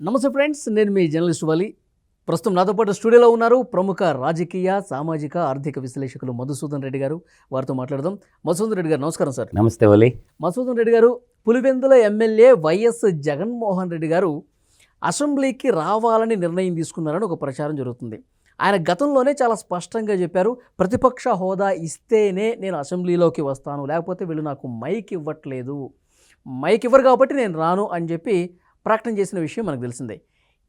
నమస్తే ఫ్రెండ్స్ నేను మీ జర్నలిస్ట్ వాలి. ప్రస్తుతం నాతో పాటు స్టూడియోలో ఉన్నారు ప్రముఖ రాజకీయ సామాజిక ఆర్థిక విశ్లేషకులు మధుసూదన్ రెడ్డి గారు. వారితో మాట్లాడదాం. మధుసూదన్ రెడ్డి గారు నమస్కారం సార్. నమస్తే ఒలి మధుసూదన్ రెడ్డి గారు పులివెందుల ఎమ్మెల్యే వైఎస్ జగన్మోహన్ రెడ్డి గారు అసెంబ్లీకి రావాలని నిర్ణయం తీసుకున్నారని ఒక ప్రచారం జరుగుతుంది. ఆయన గతంలోనే చాలా స్పష్టంగా చెప్పారు ప్రతిపక్ష హోదా ఇస్తేనే నేను అసెంబ్లీలోకి వస్తాను లేకపోతే వీళ్ళు నాకు మైక్ ఇవ్వట్లేదు. మైక్ ఇవ్వరు కాబట్టి నేను రాను అని చెప్పి ప్రకటన చేసిన విషయం మనకు తెలిసిందే.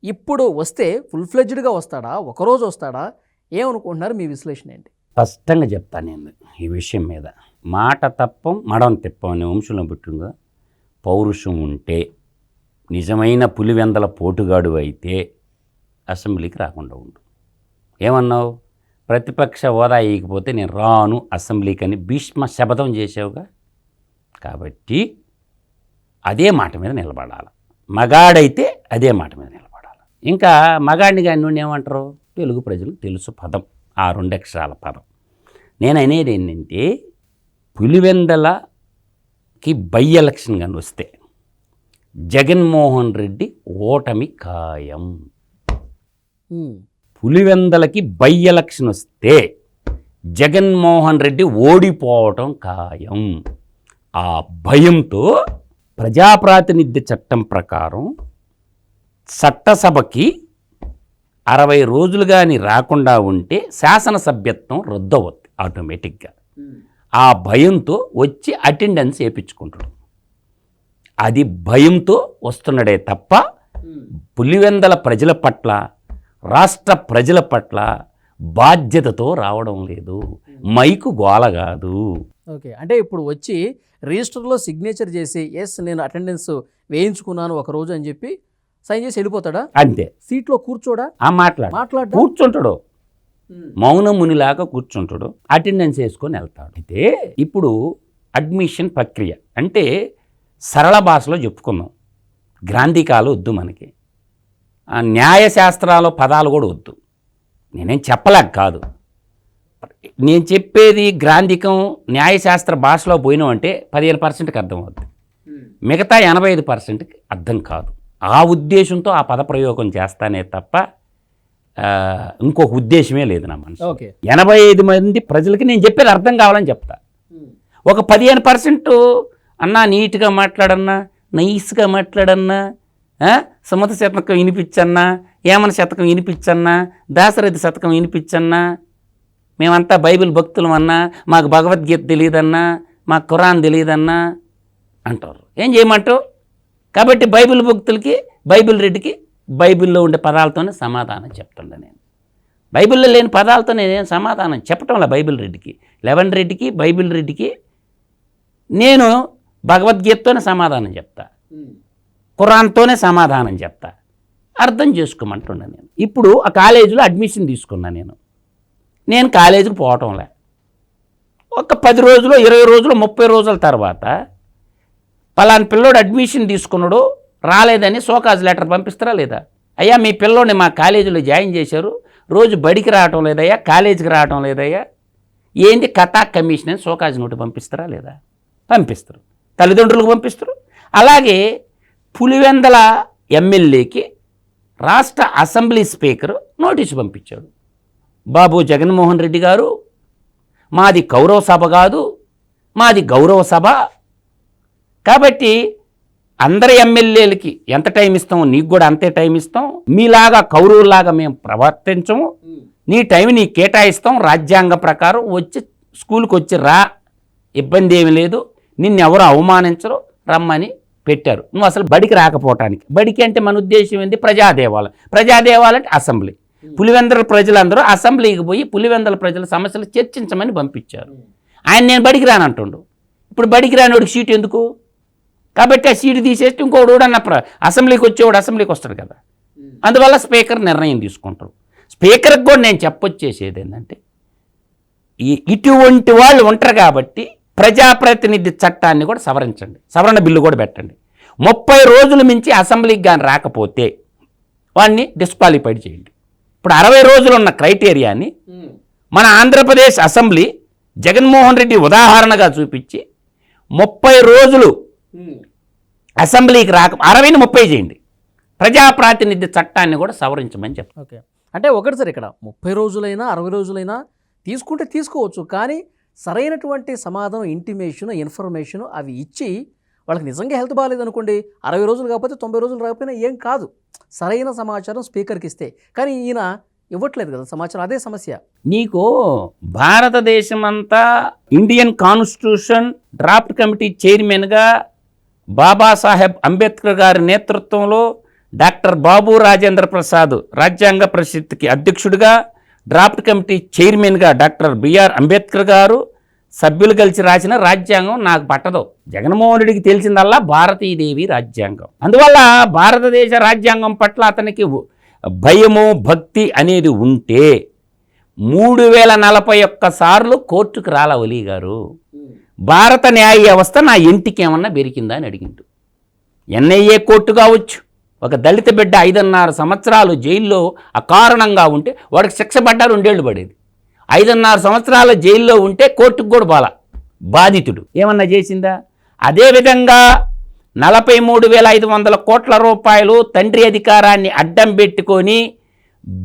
ఇప్పుడు వస్తే ఫుల్ ఫ్లెడ్జ్డ్గా వస్తాడా? ఒకరోజు వస్తాడా? ఏమనుకుంటున్నారు మీ విశ్లేషణ ఏంటి? స్పష్టంగా చెప్తాను నేను ఈ విషయం మీద. మాట తప్పం మడం తిప్పం అనే వంశంలో పుట్టిందో పౌరుషం ఉంటే నిజమైన పులివెందల పోటుగాడు అయితే అసెంబ్లీకి రాకుండా ఉండు. ఏమన్నావు? ప్రతిపక్ష హోదా ఇయకపోతే నేను రాను అసెంబ్లీకి అని భీష్మ శపథం చేసావుగా కాబట్టి అదే మాట మీద నిలబడాలి. మగాడైతే అదే మాట మీద నిలబడాలి. ఇంకా మగాడిని కానీ నుండి ఏమంటారు? తెలుగు ప్రజలు తెలుసు పదం ఆ రెండు అక్షరాల పదం. నేను అనేది ఏంటంటే పులివెందలకి బై ఎలక్షన్ కానీ వస్తే జగన్మోహన్ రెడ్డి ఓటమి ఖాయం. పులివెందలకి బై ఎలక్షన్ వస్తే జగన్మోహన్ రెడ్డి ఓడిపోవటం ఖాయం. ఆ భయంతో ప్రజాప్రాతినిధ్య చట్టం ప్రకారం చట్టసభకి అరవై రోజులు కానీ రాకుండా ఉంటే శాసనసభ్యత్వం రద్దవుద్ది ఆటోమేటిక్గా. ఆ భయంతో వచ్చి అటెండెన్స్ వేయించుకుంటాడు అది భయంతో వస్తున్నాడే తప్ప పులివెందల ప్రజల పట్ల రాష్ట్ర ప్రజల పట్ల బాధ్యతతో రావడం లేదు. మైకు గోల కాదు. ఓకే. అంటే ఇప్పుడు వచ్చి రిజిస్టర్లో సిగ్నేచర్ చేసి ఎస్ నేను అటెండెన్స్ వేయించుకున్నాను ఒక రోజు అని చెప్పి సైన్ చేసి వెళ్ళిపోతాడా? అంతే. సీట్లో కూర్చోడా? ఆ మాట్లాడు. మాట్లాడా? కూర్చుంటాడు. మౌనం మునిలాగా కూర్చుంటాడు. అటెండెన్స్ వేసుకొని వెళ్తాడు. అయితే ఇప్పుడు అడ్మిషన్ ప్రక్రియ. అంటే సరళ భాషలో చెప్పుకుందాం. గ్రాంధికాలు వద్దు మనకి. ఆ న్యాయశాస్త్రాల పదాలు కూడా వద్దు. నేనేం చెప్పలేక కాదు. నేను చెప్పేది గ్రాంధికం న్యాయశాస్త్ర భాషలో పోయినామంటే పదిహేను పర్సెంట్కి అర్థం అవుద్ది మిగతా ఎనభై ఐదు పర్సెంట్కి అర్థం కాదు. ఆ ఉద్దేశంతో ఆ పదప్రయోగం చేస్తానే తప్ప ఇంకొక ఉద్దేశమే లేదు నా మనసు ఓకే. ఎనభై ఐదు మంది ప్రజలకి నేను చెప్పేది అర్థం కావాలని చెప్తా. ఒక పదిహేను పర్సెంట్ అన్నా నీట్గా మాట్లాడన్నా నైస్గా మాట్లాడన్నా సుమత శతకం వినిపించన్నా ఏమన శతకం వినిపించన్నా దాసరథి శతకం వినిపించన్నా మేమంతా బైబిల్ భక్తులం అన్నా మాకు భగవద్గీత తెలియదన్నా మాకు ఖురాన్ తెలియదన్నా అంటారు. ఏం చేయమంటావు కాబట్టి బైబిల్ భక్తులకి బైబిల్ రెడ్డికి బైబిల్లో ఉండే పదాలతోనే సమాధానం చెప్తుండే నేను. బైబిల్లో లేని పదాలతో నేనేం సమాధానం చెప్పటంలా బైబిల్ రెడ్డికి లెవెన్ రెడ్డికి బైబిల్ రెడ్డికి నేను భగవద్గీతతోనే సమాధానం చెప్తా. ఖురాన్తోనే సమాధానం చెప్తా. అర్థం చేసుకోమంటున్నా నేను. ఇప్పుడు ఆ కాలేజీలో అడ్మిషన్ తీసుకున్నా నేను. నేను కాలేజీకి పోవటంలే. ఒక పది రోజులు ఇరవై రోజులు ముప్పై రోజుల తర్వాత పలానా పిల్లోడు అడ్మిషన్ తీసుకున్నాడు రాలేదని సోకాజ్ లెటర్ పంపిస్తారా లేదా? అయ్యా మీ పిల్లోడిని మా కాలేజీలో జాయిన్ చేశారు రోజు బడికి రావటం లేదయ్యా కాలేజీకి రావటం లేదయ్యా ఏంది కథా కమిషన్ అని సోకాజ్ నోటి పంపిస్తారా లేదా? పంపిస్తారు. తల్లిదండ్రులకు పంపిస్తారు. అలాగే పులివెందల ఎమ్మెల్యేకి రాష్ట్ర అసెంబ్లీ స్పీకర్ నోటీసు పంపించాడు. బాబు జగన్మోహన్ రెడ్డి గారు మాది కౌరవ సభ కాదు మాది గౌరవ సభ. కాబట్టి అందరి ఎమ్మెల్యేలకి ఎంత టైం ఇస్తామో నీకు కూడా అంతే టైం ఇస్తాం. మీలాగా కౌరవులాగా మేము ప్రవర్తించము. నీ టైం నీకు కేటాయిస్తాం. రాజ్యాంగ ప్రకారం వచ్చి స్కూల్కి వచ్చి రా. ఇబ్బంది ఏమీ లేదు. నిన్ను ఎవరు అవమానించరు. రమ్మని పెట్టారు. నువ్వు అసలు బడికి రాకపోవటానికి. బడికి అంటే మన ఉద్దేశం ఏంది? ప్రజాదేవాలయం. ప్రజాదేవాలయం అంటే అసెంబ్లీ. పులివెందల ప్రజలందరూ అసెంబ్లీకి పోయి పులివెందల ప్రజల సమస్యలు చర్చించమని పంపించారు. ఆయన నేను బడికి రానంటుండు ఇప్పుడు బడికి రానివాడికి సీటు ఎందుకు? కాబట్టి ఆ సీటు తీసేసి ఇంకోడు కూడా అన్న అసెంబ్లీకి వచ్చేవాడు అసెంబ్లీకి వస్తాడు కదా. అందువల్ల స్పీకర్ నిర్ణయం తీసుకుంటారు. స్పీకర్కి కూడా నేను చెప్పొచ్చేసేది ఏంటంటే ఈ ఇటువంటి వాళ్ళు ఉంటారు కాబట్టి ప్రజాప్రతినిధి చట్టాన్ని కూడా సవరించండి. సవరణ బిల్లు కూడా పెట్టండి. ముప్పై రోజులు మించి అసెంబ్లీకి కానీ రాకపోతే వాడిని డిస్క్వాలిఫైడ్ చేయండి. ఇప్పుడు అరవై రోజులు ఉన్న క్రైటీరియాని మన ఆంధ్రప్రదేశ్ అసెంబ్లీ జగన్మోహన్ రెడ్డి ఉదాహరణగా చూపించి ముప్పై రోజులు అసెంబ్లీకి రాక అరవైని ముప్పై చేయండి. ప్రజాప్రాతినిధ్య చట్టాన్ని కూడా సవరించమని చెప్తాను ఓకే. అంటే ఒకటి సార్ ఇక్కడ ముప్పై రోజులైనా అరవై రోజులైనా తీసుకుంటే తీసుకోవచ్చు కానీ సరైనటువంటి సమాధానం ఇంటిమేషన్ ఇన్ఫర్మేషన్ అవి ఇచ్చి వాళ్ళకి నిజంగా హెల్త్ బాగాలేదనుకోండి అరవై రోజులు కాకపోతే తొంభై రోజులు రాకపోయినా ఏం కాదు. సరైన సమాచారం స్పీకర్కి ఇస్తే. కానీ ఈయన ఇవ్వట్లేదు కదా సమాచారం అదే సమస్య. నీకు భారతదేశం అంతా ఇండియన్ కాన్స్టిట్యూషన్ డ్రాఫ్ట్ కమిటీ చైర్మన్గా బాబాసాహెబ్ అంబేద్కర్ గారి నేతృత్వంలో డాక్టర్ బాబు రాజేంద్ర ప్రసాద్ రాజ్యాంగ పరిషత్కి అధ్యక్షుడిగా డ్రాఫ్ట్ కమిటీ చైర్మన్గా డాక్టర్ బిఆర్ అంబేద్కర్ గారు సభ్యులు కలిసి రాసిన రాజ్యాంగం నాకు పట్టదు. జగన్మోహన్ రెడ్డికి తెలిసిందల్లా భారతీయదేవి రాజ్యాంగం. అందువల్ల భారతదేశ రాజ్యాంగం పట్ల అతనికి భయము భక్తి అనేది ఉంటే మూడు వేల నలభై ఒక్క సార్లు కోర్టుకు రాల ఒలీ గారు. భారత న్యాయ వ్యవస్థ నా ఇంటికి ఏమన్నా బెరికిందా అని అడిగిండు. ఎన్ఐఏ కోర్టు కావచ్చు ఒక దళిత బిడ్డ ఐదున్నర సంవత్సరాలు జైల్లో అకారణంగా ఉంటే వాడికి శిక్ష పడ్డా రెండేళ్ళు పడేది. ఐదున్నర సంవత్సరాల జైల్లో ఉంటే కోర్టుకు కూడా బాల బాధితుడు. ఏమన్నా చేసిందా? అదేవిధంగా నలభై మూడు వేల ఐదు వందల కోట్ల రూపాయలు తండ్రి అధికారాన్ని అడ్డం పెట్టుకొని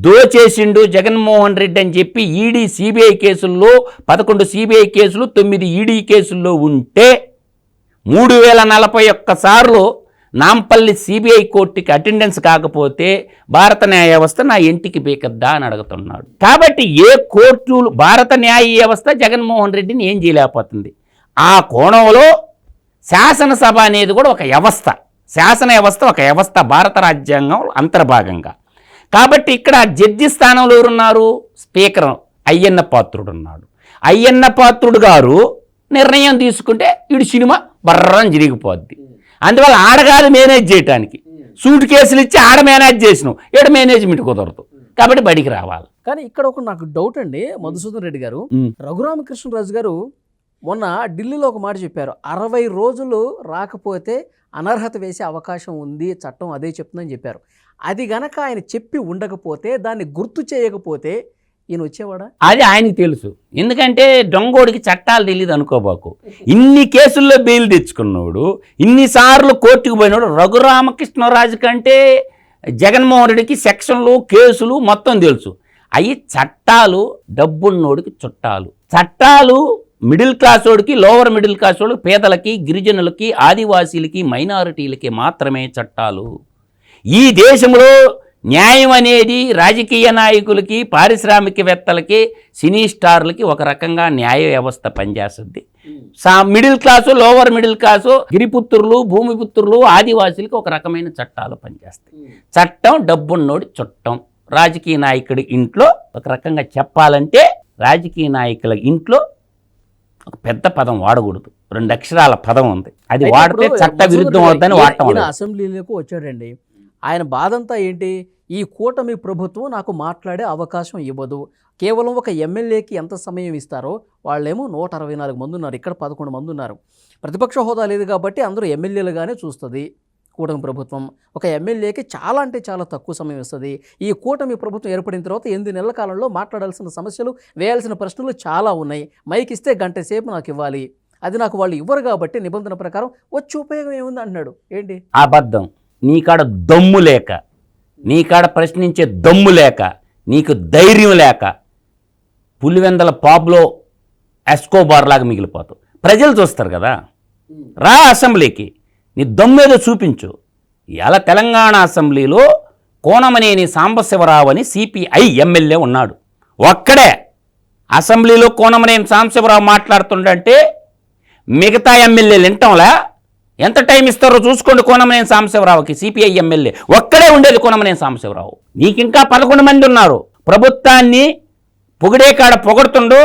దోచేసిండు జగన్మోహన్ రెడ్డి అని చెప్పి ఈడీ సిబిఐ కేసుల్లో పదకొండు సిబిఐ కేసులు తొమ్మిది ఈడీ కేసుల్లో ఉంటే మూడు వేల నలభై ఒక్క సార్లు నాంపల్లి సిబిఐ కోర్టుకి అటెండెన్స్ కాకపోతే భారత న్యాయ వ్యవస్థ నా ఇంటికి బీకద్దా అని అడుగుతున్నాడు. కాబట్టి ఏ కోర్టులు భారత న్యాయ వ్యవస్థ జగన్మోహన్ రెడ్డిని ఏం చేయలేకపోతుంది? ఆ కోణంలో శాసనసభ అనేది కూడా ఒక వ్యవస్థ. శాసన వ్యవస్థ ఒక వ్యవస్థ భారత రాజ్యాంగం అంతర్భాగంగా. కాబట్టి ఇక్కడ జడ్జి స్థానంలో ఎవరున్నారు? స్పీకర్ అయ్యన్న పాత్రుడు ఉన్నాడు. అయ్యన్న పాత్రుడు గారు నిర్ణయం తీసుకుంటే వీడి సినిమా బర్రం జరిగిపోద్ది. అందువల్ల ఆడగారు మేనేజ్ చేయటానికి. సూట్ కేసులు ఇచ్చి ఆడ మేనేజ్ చేసినావు. ఈడ మేనేజ్మెంట్ కుదరదు. కాబట్టి బడికి రావాలి. కానీ ఇక్కడ ఒక నాకు డౌట్ అండి మధుసూదన్ రెడ్డి గారు. రఘురామకృష్ణరాజు గారు మొన్న ఢిల్లీలో ఒక మాట చెప్పారు. అరవై రోజులు రాకపోతే అనర్హత వేసే అవకాశం ఉంది చట్టం అదే చెప్తుందని చెప్పారు. అది గనక ఆయన చెప్పి ఉండకపోతే దాన్ని గుర్తు చేయకపోతే ఈయన వచ్చేవాడా అది ఆయనకి తెలుసు. ఎందుకంటే దొంగోడికి చట్టాలు తెలియదు అనుకోబాకు ఇన్ని కేసుల్లో బెయిల్ తెచ్చుకున్నవాడు ఇన్నిసార్లు కోర్టుకు పోయినాడు రఘురామకృష్ణరాజు కంటే జగన్మోహన్ రెడ్డికి సెక్షన్లు కేసులు మొత్తం తెలుసు. అవి చట్టాలు డబ్బున్నోడికి చుట్టాలు. చట్టాలు మిడిల్ క్లాస్ వాడికి లోవర్ మిడిల్ క్లాస్ వాడికి పేదలకి గిరిజనులకి ఆదివాసీలకి మైనారిటీలకి మాత్రమే చట్టాలు. ఈ దేశంలో న్యాయం అనేది రాజకీయ నాయకులకి పారిశ్రామికవేత్తలకి సినీ స్టార్లకి ఒక రకంగా న్యాయ వ్యవస్థ పనిచేస్తుంది. సా middle class lower middle class గిరిపుత్రులు భూమిపుత్రులు ఆదివాసీలకి ఒక రకమైన చట్టాలు పనిచేస్తాయి. చట్టం డబ్బున్నోడి చుట్టం. రాజకీయ నాయకుడి ఇంట్లో ఒక రకంగా చెప్పాలంటే రాజకీయ నాయకుల ఇంట్లో ఒక పెద్ద పదం వాడకూడదు. రెండు అక్షరాల పదం ఉంది. అది వాడితే చట్ట విరుద్ధం అవుతుందని వాడటం. అసెంబ్లీలోకి వచ్చాడండి. ఆయన బాధంతా ఏంటి? ఈ కూటమి ప్రభుత్వం నాకు మాట్లాడే అవకాశం ఇవ్వదు. కేవలం ఒక ఎమ్మెల్యేకి ఎంత సమయం ఇస్తారో వాళ్ళేమో నూట అరవై నాలుగు మంది ఉన్నారు. ఇక్కడ పదకొండు మంది ఉన్నారు. ప్రతిపక్ష హోదా లేదు కాబట్టి అందరూ ఎమ్మెల్యేలుగానే చూస్తుంది కూటమి ప్రభుత్వం. ఒక ఎమ్మెల్యేకి చాలా అంటే చాలా తక్కువ సమయం ఇస్తుంది. ఈ కూటమి ప్రభుత్వం ఏర్పడిన తర్వాత ఎనిమిది నెలల కాలంలో మాట్లాడాల్సిన సమస్యలు వేయాల్సిన ప్రశ్నలు చాలా ఉన్నాయి. మైక్ ఇస్తే గంట సేపు నాకు ఇవ్వాలి. అది నాకు వాళ్ళు ఇవ్వరు కాబట్టి నిబంధన ప్రకారం వచ్చి ఉపయోగం ఏముంది అన్నాడు ఏంటి? అబద్ధం. నీ కాడ దమ్ము లేక. నీ కాడ ప్రశ్నించే దమ్ము లేక నీకు ధైర్యం లేక పులివెందల పాబ్లో ఎస్కోబార్ లాగా మిగిలిపోతావు. ప్రజలు చూస్తారు కదా? రా అసెంబ్లీకి. నీ దమ్మేదో చూపించు. ఇలా తెలంగాణ అసెంబ్లీలో కోనమనేని సాంబశివరావు అని సిపిఐ ఎమ్మెల్యే ఉన్నాడు. ఒక్కడే అసెంబ్లీలో కోనమనేని సాంబశివరావు మాట్లాడుతుండంటే మిగతా ఎమ్మెల్యేలు వింటాంలా. ఎంత టైం ఇస్తారో చూసుకోండి కోనమనేని సాంబశివరావుకి సిపిఐ ఎమ్మెల్యే ఒక్కడే ఉండేది కోనమనేని సాంబశివరావు. నీకింకా పదకొండు మంది ఉన్నారు. ప్రభుత్వాన్ని పొగిడే కాడ పొగడుతుండు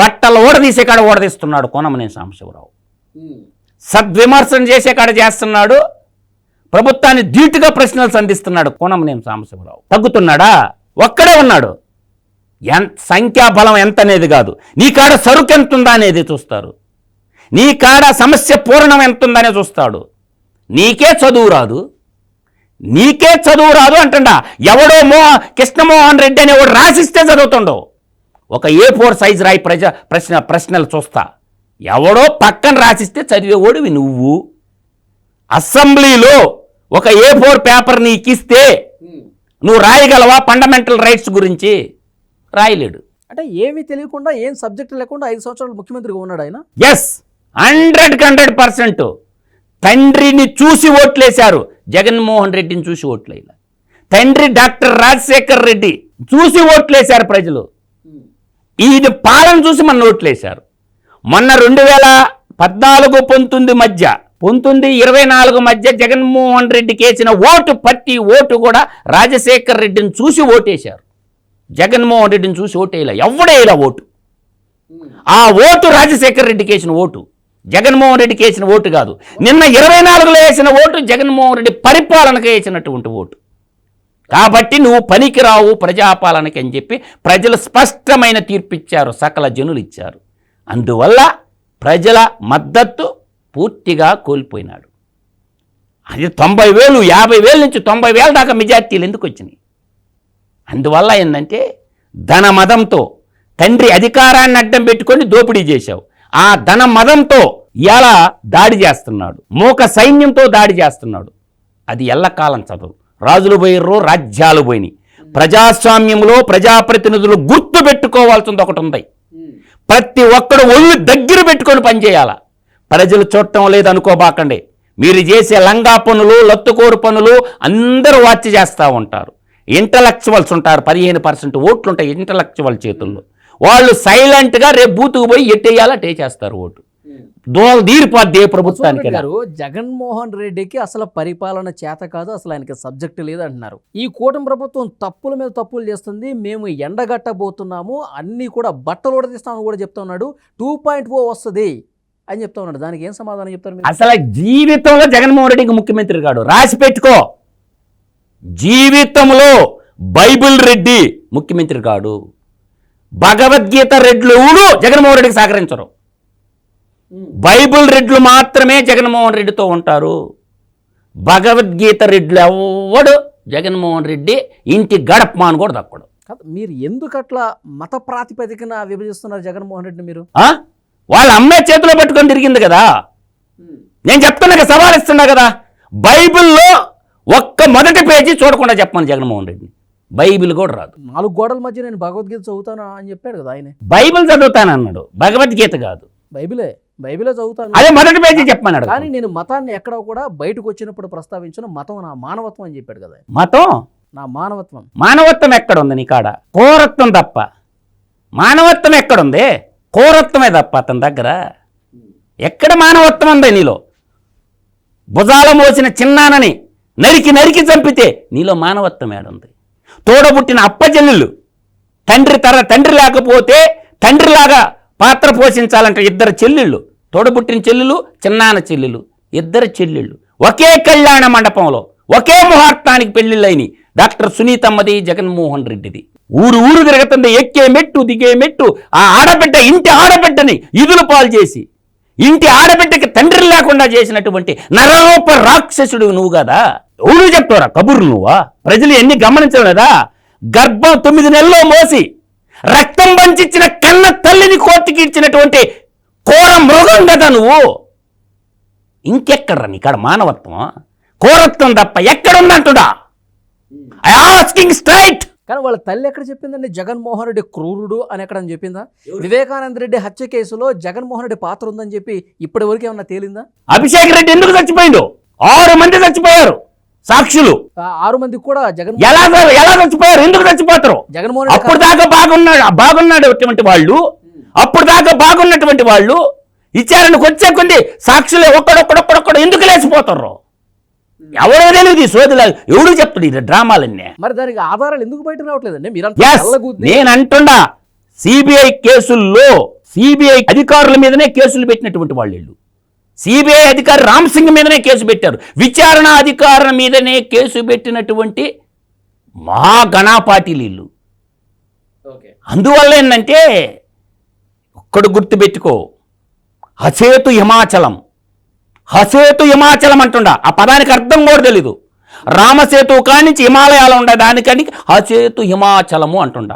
బట్టలు ఓడదీసే కాడ ఓడదీస్తున్నాడు కోనమనేని సాంబశివరావు. సద్విమర్శన చేసే కాడ చేస్తున్నాడు ప్రభుత్వాన్ని ధీటుగా ప్రశ్నలు సంధిస్తున్నాడు కోనమనేని సాంబశివరావు. తగ్గుతున్నాడా? ఒక్కడే ఉన్నాడు. ఎంత సంఖ్యాబలం ఎంత అనేది కాదు. నీ కాడ సరుకు ఎంత ఉందా అనేది చూస్తారు. నీ కాడ సమస్య పూర్ణం ఎంత ఉందనే చూస్తాడు. నీకే చదువు రాదు. నీకే చదువు రాదు అంటుండా. ఎవడో మో కృష్ణమోహన్ రెడ్డి అనేవాడు రాసిస్తే చదువుతుండవు. ఒక ఏ ఫోర్ సైజ్ రాయి ప్రజ ప్రశ్న ప్రశ్నలు చూస్తా. ఎవడో పక్కన రాసిస్తే చదివేవాడివి నువ్వు. అసెంబ్లీలో ఒక ఏ ఫోర్ పేపర్ నీకు ఇస్తే నువ్వు రాయగలవా ఫండమెంటల్ రైట్స్ గురించి? రాయలేడు. అంటే ఏమీ తెలియకుండా ఏం సబ్జెక్ట్ లేకుండా ఐదు సంవత్సరాలు ముఖ్యమంత్రిగా ఉన్నాడు ఆయన. ఎస్. హండ్రెడ్ హండ్రెడ్ పర్సెంట్ తండ్రిని చూసి ఓట్లేశారు. జగన్మోహన్ రెడ్డిని చూసి ఓట్లేయాల. తండ్రి డాక్టర్ రాజశేఖర్ రెడ్డి చూసి ఓట్లేశారు ప్రజలు. ఈయన పాలన చూసి మన ఓట్లేశారు. మొన్న రెండు వేల పద్నాలుగు పంతొమ్మిది మధ్య పంతొమ్మిది ఇరవై నాలుగు మధ్య జగన్మోహన్ రెడ్డికి వేసిన ఓటు పట్టి ఓటు కూడా రాజశేఖర్ రెడ్డిని చూసి ఓటేశారు. జగన్మోహన్ రెడ్డిని చూసి ఓటేయలే. ఎవడేయలే ఓటు? ఆ ఓటు రాజశేఖర్ రెడ్డికి వేసిన ఓటు. జగన్మోహన్ రెడ్డికి వేసిన ఓటు కాదు. నిన్న ఇరవై నాలుగులో వేసిన ఓటు జగన్మోహన్ రెడ్డి పరిపాలనకు వేసినటువంటి ఓటు. కాబట్టి నువ్వు పనికిరావు ప్రజాపాలనకి అని చెప్పి ప్రజలు స్పష్టమైన తీర్పిచ్చారు సకల జనులు ఇచ్చారు. అందువల్ల ప్రజల మద్దతు పూర్తిగా కోల్పోయినాడు. అది తొంభై వేలు యాభై వేల నుంచి తొంభై వేల దాకా మెజార్టీలు ఎందుకు వచ్చినాయి? అందువల్ల ఏంటంటే ధన మదంతో తండ్రి అధికారాన్ని అడ్డం పెట్టుకొని దోపిడీ చేశావు. ఆ ధన మదంతో ఇలా దాడి చేస్తున్నాడు? మూక సైన్యంతో దాడి చేస్తున్నాడు. అది ఎల్లకాలం చదువు. రాజులు పోయిర్రు రాజ్యాలు పోయినాయి. ప్రజాస్వామ్యంలో ప్రజాప్రతినిధులు గుర్తు పెట్టుకోవాల్సింది ఒకటి ఉంది. ప్రతి ఒక్కడు ఒళ్ళు దగ్గర పెట్టుకొని పనిచేయాల ప్రజలు చూడటం లేదు అనుకోబాకండి. మీరు చేసే లంగా పనులు లత్తుకోరు పనులు అందరూ వాచ్ చేస్తూ ఉంటారు. ఇంటలెక్చువల్స్ ఉంటారు పదిహేను పర్సెంట్ ఓట్లు ఉంటాయి ఇంటలెక్చువల్ చేతుల్లో. వాళ్ళు సైలెంట్గా రేపు బూతుకు పోయి ఎట్టేయాలా టే చేస్తారు ఓటు. దోలు తీరిపోద్ది ఏ ప్రభుత్వానికి గారు జగన్మోహన్ రెడ్డికి అసలు పరిపాలన చేత కాదు అసలు ఆయనకి సబ్జెక్ట్ లేదు అంటున్నారు ఈ కూటమి ప్రభుత్వం తప్పుల మీద తప్పులు చేస్తుంది మేము ఎండగట్టబోతున్నాము అన్నీ కూడా బట్టలు ఉడదీస్తామని కూడా చెప్తా ఉన్నాడు. టూ పాయింట్ ఓ వస్తుంది అని చెప్తా ఉన్నాడు. దానికి ఏం సమాధానం చెప్తారు అసలు జీవితంలో జగన్మోహన్ రెడ్డికి ముఖ్యమంత్రి కాడు. రాసి పెట్టుకో. జీవితంలో బైబిల్ రెడ్డి ముఖ్యమంత్రి కాడు. భగవద్గీత రెడ్లు జగన్మోహన్ రెడ్డికి సహకరించరు. బైబిల్ రెడ్లు మాత్రమే జగన్మోహన్ రెడ్డితో ఉంటారు. భగవద్గీత రెడ్లు ఎవడు జగన్మోహన్ రెడ్డి ఇంటి గడప అని కూడా దక్కడు. మీరు ఎందుకు అట్లా మత ప్రాతిపదికన విభజిస్తున్నారు జగన్మోహన్ రెడ్డిని మీరు? వాళ్ళ అమ్మాయి చేతిలో పట్టుకొని తిరిగింది కదా. నేను చెప్తున్నా సవాల్ ఇస్తున్నా కదా. బైబిల్లో ఒక్క మొదటి పేజీ చూడకుండా చెప్పమని జగన్మోహన్ రెడ్డి బైబిల్ కూడా రాదు. నాలుగు గోడల మధ్య నేను భగవద్గీత చదువుతాను అని చెప్పాడు కదా ఆయనే. బైబిల్ చదువుతానన్నాడు. భగవద్గీత కాదు. బైబిలే. బైబిలే చదువుతాను. అదే మొదటి పేజీ చెప్పమన్నాడు. కానీ నేను మతాన్ని ఎక్కడ కూడా బయటకు వచ్చినప్పుడు ప్రస్తావించిన. మతం నా మానవత్వం అని చెప్పాడు కదా. మతం? నా మానవత్వం. మానవత్వం ఎక్కడుంది నీ కాడ? కోరత్వం తప్ప. మానవత్వం ఎక్కడుంది? కోరత్వమే తప్ప అతని దగ్గర. ఎక్కడ మానవత్వం ఉంది నీలో? భుజాల మోసిన చిన్నానని నరికి నరికి చంపితే నీలో మానవత్వం ఏడుంది? తోడబుట్టిన అప్పచెల్లెళ్ళు తండ్రి తర తండ్రి లేకపోతే తండ్రిలాగా పాత్ర పోషించాలంటే ఇద్దరు చెల్లెళ్ళు. తోడబుట్టిన చెల్లెలు చిన్నాన చెల్లెలు ఇద్దరు చెల్లెళ్ళు. ఒకే కళ్యాణ మండపంలో ఒకే ముహూర్తానికి పెళ్ళిళ్ళైన డాక్టర్ సునీతమ్మది జగన్మోహన్ రెడ్డిది. ఊరు ఊరు తిరుగుతుంది ఎక్కే మెట్టు దిగే మెట్టు ఆ ఆడబిడ్డ ఇంటి ఆడబిడ్డని ఇదులు పాలు చేసి ఇంటి ఆడబిడ్డకి తండ్రి లేకుండా చేసినటువంటి నరరూప రాక్షసుడు నువ్వు కదా. ఎవరు చెప్తారా కబుర్లు నువ్వా? ప్రజలు ఎన్ని గమనించలేదా? గర్భం తొమ్మిది నెలల్లో మోసి రక్తం పంచిచ్చిన కన్న తల్లిని కోర్టుకి ఇచ్చినటువంటి కోర మృగం కదా నువ్వు. ఇంకెక్కడ నీకాడ మానవత్వం? కోరత్వం తప్ప ఎక్కడుందంటుడా? ఐ ఆస్కింగ్ స్ట్రైట్ కానీ వాళ్ళ తల్లి ఎక్కడ చెప్పిందండి? జగన్మోహన్ రెడ్డి క్రూరుడు అని ఎక్కడ చెప్పిందా? వివేకానంద రెడ్డి హత్య కేసులో జగన్మోహన్ రెడ్డి పాత్ర ఉందని చెప్పి ఇప్పటి వరకు ఏమన్నా తేలిందా? అభిషేక్ రెడ్డి ఎందుకు చచ్చిపోయిండు? ఆరు మంది చచ్చిపోయారు సాక్షులు. ఆ ఆరు మందికి కూడా జగన్ ఎలా ఎలా చచ్చిపోయారు? ఎందుకు చచ్చిపోతారు? జగన్మోహన్ రెడ్డి అప్పుడు దాకా బాగున్నాడు బాగున్నటువంటి వాళ్ళు. అప్పుడు దాకా బాగున్నటువంటి వాళ్ళు విచారణకు వచ్చే కొద్ది సాక్షులే ఒక్కడొక్కడొక్కడొక్కడు ఎందుకు లేచిపోతారు? ఎవరో తెలియదు ఈ సోదిలా. ఎవడు చెప్తాడు ఇది డ్రామాలన్నీ? మరి దానికి ఆధారాలు ఎందుకు బయట రావట్లేదండి? నల్లగుద్ది- నేను అంటున్నా సిబిఐ కేసుల్లో సిబిఐ అధికారుల మీదనే కేసులు పెట్టినటువంటి వాళ్ళు వీళ్ళు. సిబిఐ అధికారి రామ్ సింగ్ మీదనే కేసు పెట్టారు. విచారణ అధికారుల మీదనే కేసు పెట్టినటువంటి మా గణాపాటిలు వీళ్ళు అందువల్ల ఏంటంటే ఒక్కడు గుర్తుపెట్టుకో. హసేతు హిమాచలం. హసేతు హిమాచలం అంటుండ. ఆ పదానికి అర్థం కూడా తెలీదు. రామసేతు కానించి హిమాలయాలు ఉండే దానికని హసేతు హిమాచలము అంటుండ.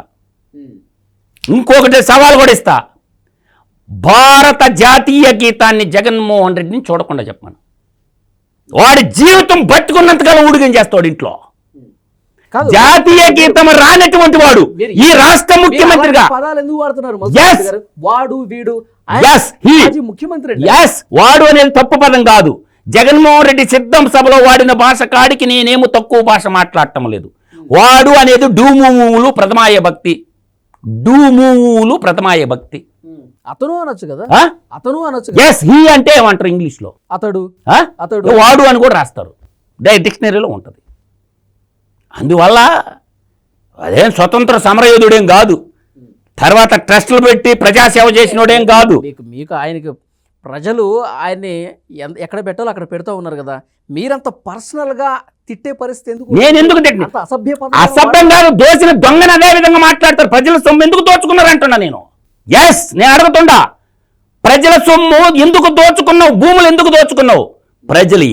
ఇంకొకటి సవాల్ కూడా ఇస్తా. భారత జాతీయ గీతాన్ని జగన్మోహన్ రెడ్డిని చూడకుండా చెప్పమను. వాడి జీవితం బట్టుకున్నంతకాలం ఊడిగం చేస్తాడు ఇంట్లో. జాతీయ గీతం రానటువంటి వాడు. ఈ రాష్ట్ర ముఖ్యమంత్రిగా. పదాలు ఎందుకు వాడుతున్నారు? వాడు వీడు ముఖ్యమంత్రి వాడు అనేది తప్పు పదం కాదు. జగన్మోహన్ రెడ్డి సిద్ధం సభలో వాడిన భాష కాడికి నేనేమో తక్కువ భాష మాట్లాడటం లేదు. వాడు అనేది డూమూములు ప్రథమాయ భక్తి. డూమూములు ప్రథమాయ భక్తి. అతను అనొచ్చు కదా? అతను అనొచ్చు ఎస్ హీ అంటే ఏమంటారు ఇంగ్లీష్లో? అతడు? అతడు. వాడు అని కూడా రాస్తారు. డే డిక్షనరీలో ఉంటుంది. అందువల్ల అదేం స్వతంత్ర సమరయోధుడేం కాదు. తర్వాత ట్రస్టులు పెట్టి ప్రజాసేవ చేసినోడేం కాదు. మీకు మీకు ఆయనకి ప్రజలు ఆయన్ని ఎక్కడ పెట్టాలో అక్కడ పెడతా ఉన్నారు కదా. మీరంత పర్సనల్గా తిట్టే పరిస్థితి ఎందుకు నేను ఎందుకు తిట్టిన? అసభ్య కాదు దోచిన దొంగని అదే విధంగా మాట్లాడతారు. ప్రజల సొమ్ము ఎందుకు దోచుకున్నారు అంటున్నా నేను. ఎస్ నేను అడుగుతుండా. ప్రజల సొమ్ము ఎందుకు దోచుకున్నావు? భూములు ఎందుకు దోచుకున్నావు? ప్రజలు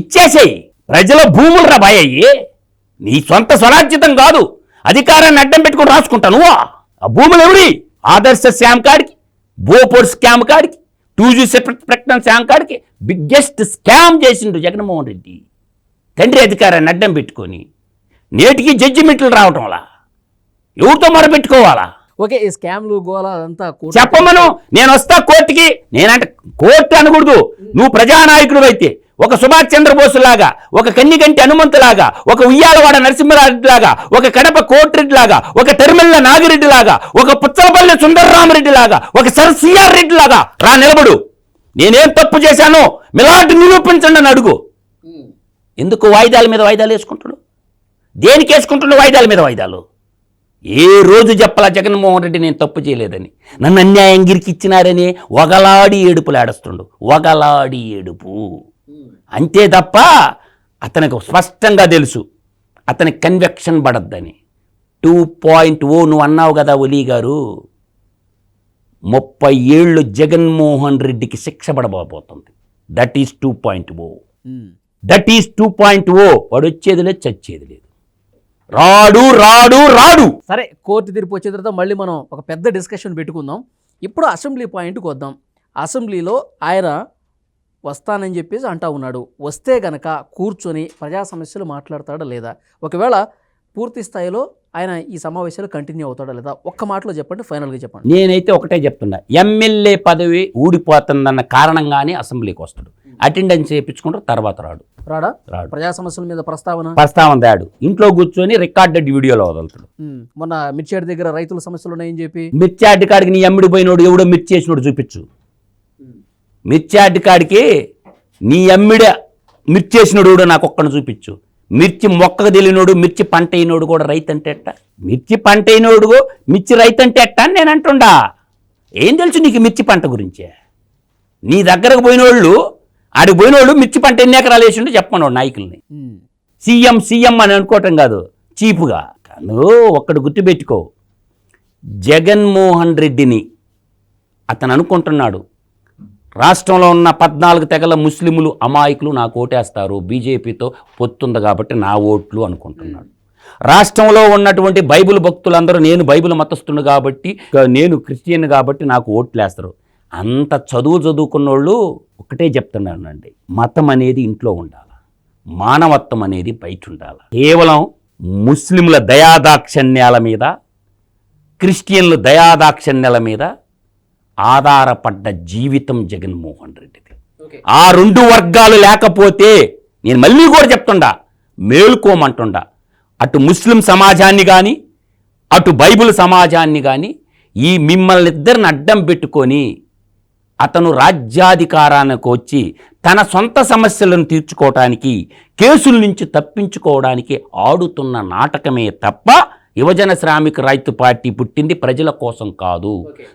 ఇచ్చేసేయి. ప్రజల భూములు రా నీ సొంత స్వరాజ్యతం కాదు. అధికారాన్ని అడ్డం పెట్టుకుని రాసుకుంటా నువ్వా? ఆ భూములు ఎవరి? ఆదర్శ శ్యామ్ కాడికి బోపోర్ స్కామ్ కాడికి టూ జీ సెపరేట్ ప్రకటన శ్యామ్ కాడికి బిగ్గెస్ట్ స్కామ్ చేసిండు జగన్మోహన్ రెడ్డి. తండ్రి అధికారాన్ని అడ్డం పెట్టుకొని నేటికి జడ్జిమెంట్లు రావటం అలా ఎవరితో మొరపెట్టుకోవాలా? ఓకే ఈ స్కామ్లు గోల అదంతా చెప్పమను. నేను వస్తా కోర్టుకి. నేనంటే కోర్టు అనకూడదు. నువ్వు ప్రజానాయకుడు అయితే ఒక సుభాష్ చంద్రబోస్ లాగా ఒక కన్నిగంటి హనుమంతు లాగా ఒక ఉయ్యాలవాడ నరసింహరాజు లాగా ఒక కడప కోటిరెడ్డి లాగా ఒక తెరమిల్ల నాగిరెడ్డి లాగా ఒక పుచ్చలపల్లి సుందరరామరెడ్డి లాగా ఒక సర్ సిఆర్ రెడ్డి లాగా రా నిలబడు. నేనేం తప్పు చేశానో మిలాటి నిరూపించండి అని అడుగు. ఎందుకు వాయిదాల మీద వాయిదాలు వేసుకుంటాడు దేనికి వేసుకుంటున్నాడు వాయిదాల మీద వాయిదాలు? ఏ రోజు చెప్పలా జగన్మోహన్ రెడ్డి నేను తప్పు చేయలేదని? నన్ను అన్యాయం గిరికిచ్చినారని వగలాడి ఏడుపులు ఆడస్తుండు. వగలాడి ఏడుపు. అంతే తప్ప అతనికి స్పష్టంగా తెలుసు. అతనికి కన్వెక్షన్ పడద్దని. టూ పాయింట్ ఓ నువ్వు అన్నావు కదా ఒలీ గారు. ముప్పై ఏళ్ళు జగన్మోహన్ రెడ్డికి శిక్ష పడబోతుంది. That is two point o. That is two point o వాడు వచ్చేది లేదు చచ్చేది లేదు. రాడు రాడు రాడు. సరే కోర్టు తీర్పు వచ్చిన తర్వాత మళ్ళీ మనం ఒక పెద్ద డిస్కషన్ పెట్టుకుందాం. ఇప్పుడు అసెంబ్లీ పాయింట్కి వద్దాం. అసెంబ్లీలో ఆయన వస్తానని చెప్పేసి అంటా ఉన్నాడు. వస్తే గనక కూర్చొని ప్రజా సమస్యలు మాట్లాడతాడా లేదా? ఒకవేళ పూర్తి స్థాయిలో ఆయన ఈ సమావేశాలు కంటిన్యూ అవుతాడా లేదా? ఒక్క మాటలో చెప్పండి ఫైనల్గా చెప్పండి. నేనైతే ఒకటే చెప్తున్నా. ఎమ్మెల్యే పదవి ఊడిపోతుందన్న కారణంగానే అసెంబ్లీకి వస్తాడు. అటెండెన్స్ చేయించుకుంటారు తర్వాత రాడు. రాడా? రాడు. ప్రజా సమస్యల మీద ప్రస్తావన? ప్రస్తావన తేడు ఇంట్లో కూర్చొని రికార్డెడ్ వీడియోలో వదులుతాడు. మొన్న మిర్చేడు దగ్గర రైతుల సమస్యలు ఉన్నాయని చెప్పి? మిర్చి అడ్డికాడికి నీ ఎమ్మిడి పోయినోడు ఎవడో మిర్చి చేసినోడు చూపించు. మిర్చి అడ్డికాడికి నీ ఎమ్మిడ మిర్చి చేసినోడు ఎవడో నాకు ఒక్కను చూపించు. మిర్చి మొక్కకు తెలియనోడు మిర్చి పంట అయినోడు కూడా రైతు అంటే ఎట్ట? మిర్చి పంట అయినోడు మిర్చి రైతు అంటే ఎట్ట అని నేను అంటుండా. ఏం తెలుసు నీకు మిర్చి పంట గురించే? నీ దగ్గరకు పోయినోళ్ళు ఆడికి పోయినోళ్ళు మిర్చి పంట ఎన్ని ఎకరాలు వేసిండో చెప్పమన్నాడు నాయకుల్ని. సీఎం సీఎం అని అనుకోవటం కాదు చీపుగా నువ్వు ఒక్కడు గుర్తుపెట్టుకో. జగన్మోహన్ రెడ్డిని అతను అనుకుంటున్నాడు. రాష్ట్రంలో ఉన్న పద్నాలుగు తెగల ముస్లిములు అమాయకులు నాకు ఓటేస్తారు. బీజేపీతో పొత్తుంది కాబట్టి నా ఓట్లు అనుకుంటున్నాడు. రాష్ట్రంలో ఉన్నటువంటి బైబిల్ భక్తులందరూ నేను బైబిల్ మతస్థుడు కాబట్టి నేను క్రిస్టియన్ కాబట్టి నాకు ఓట్లు వేస్తారు అంత చదువు చదువుకున్నోళ్ళు ఒకటే చెప్తున్నానండి. మతం అనేది ఇంట్లో ఉండాలి. మానవత్వం అనేది బయట ఉండాలి. కేవలం ముస్లింల దయాదాక్షణ్యాల మీద క్రిస్టియన్ల దయాదాక్షణ్యాల మీద ఆధారపడ్డ జీవితం జగన్మోహన్ రెడ్డిది. ఆ రెండు వర్గాలు లేకపోతే నేను మళ్ళీ కూడా చెప్తుండా మేలుకోమంటుండా. అటు ముస్లిం సమాజాన్ని కానీ అటు బైబిల్ సమాజాన్ని కానీ ఈ మిమ్మల్ని ఇద్దరిని అడ్డం పెట్టుకొని అతను రాజ్యాధికారానికి వచ్చి తన సొంత సమస్యలను తీర్చుకోవటానికి కేసుల నుంచి తప్పించుకోవడానికి ఆడుతున్న నాటకమే తప్ప యువజన శ్రామిక రైతు పార్టీ పుట్టింది ప్రజల కోసం కాదు.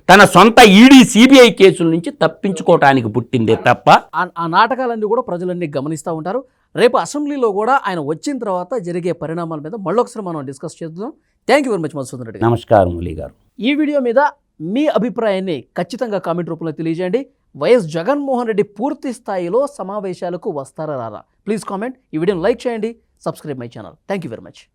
తన సొంత ఈడీ సిబిఐ కేసుల నుంచి తప్పించుకోవటానికి పుట్టిందే తప్ప. ఆ- నాటకాలన్నీ కూడా ప్రజలన్నీ గమనిస్తూ ఉంటారు. రేపు అసెంబ్లీలో కూడా ఆయన వచ్చిన తర్వాత జరిగే పరిణామాల మీద మళ్ళొకసారి మనం డిస్కస్ చేద్దాం. Thank you very much Madhusudan Reddy. నమస్కారం మురళి గారు. ఈ వీడియో మీద మీ అభిప్రాయాన్ని ఖచ్చితంగా కామెంట్ రూపంలో తెలియజేయండి. వైఎస్ జగన్మోహన్ రెడ్డి పూర్తి స్థాయిలో సమావేశాలకు వస్తారా రారా? Please comment. ఈ వీడియోని లైక్ చేయండి. Subscribe my channel. Thank you very much.